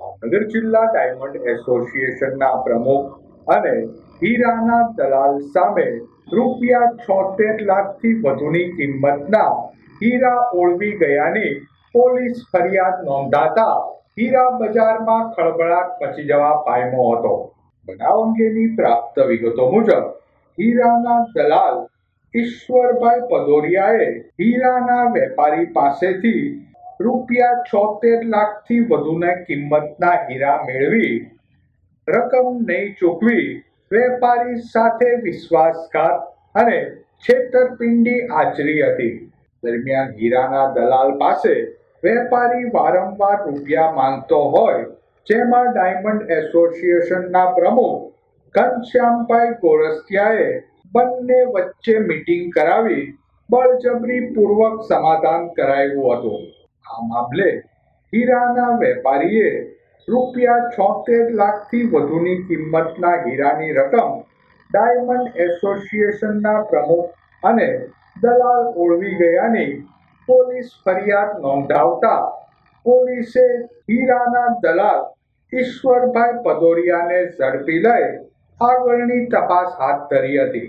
ભાવનગર જિલ્લા ડાયમંડ એસોસિએશનના પ્રમુખ અને હીરાના દલાલ સામે રૂપિયા છોતેર લાખથી વધુની કિંમતના હીરા ઓળવી ગયાની પોલીસ ફરિયાદ નોંધાતા હીરા બજારમાં ખળભળાટ મચી જવા પામ્યો હતો. બનાવ અંગેની પ્રાપ્ત વિગતો મુજબ, હીરાના દલાલ ઈશ્વરભાઈ પદોરિયાએ હીરાના વેપારી પાસેથી રૂપિયા છોતેર લાખથી વધુના કિંમતના હીરા મેળવી, રકમ નહીં ચૂકવી, વેપારી સાથે વિશ્વાસઘાત અને છેતરપિંડી આચરી હતી. દરમિયાન હીરાના દલાલ પાસે વેપારી વારંવાર રૂપિયા માંગતો હોય, જેમાં ડાયમંડ એસોસિએશનના પ્રમુખ ઘનશ્યામભાઈ ગોરસિયાએ બંને વચ્ચે મીટિંગ કરાવી બળજબરીપૂર્વક સમાધાન કરાયું હતું. આ મામલે હીરાના વેપારીએ રૂપિયા છોતેર લાખથી વધુની કિંમતના હીરાની રકમ ડાયમંડ એસોસિએશનના પ્રમુખ અને દલાલ ઓળવી ગયાની પોલીસ ફરિયાદ નોંધાવતા પોલીસે હીરાના દલાલ ઈશ્વરભાઈ પદોરિયાને ઝડપી લઈ આગળની તપાસ હાથ ધરી હતી.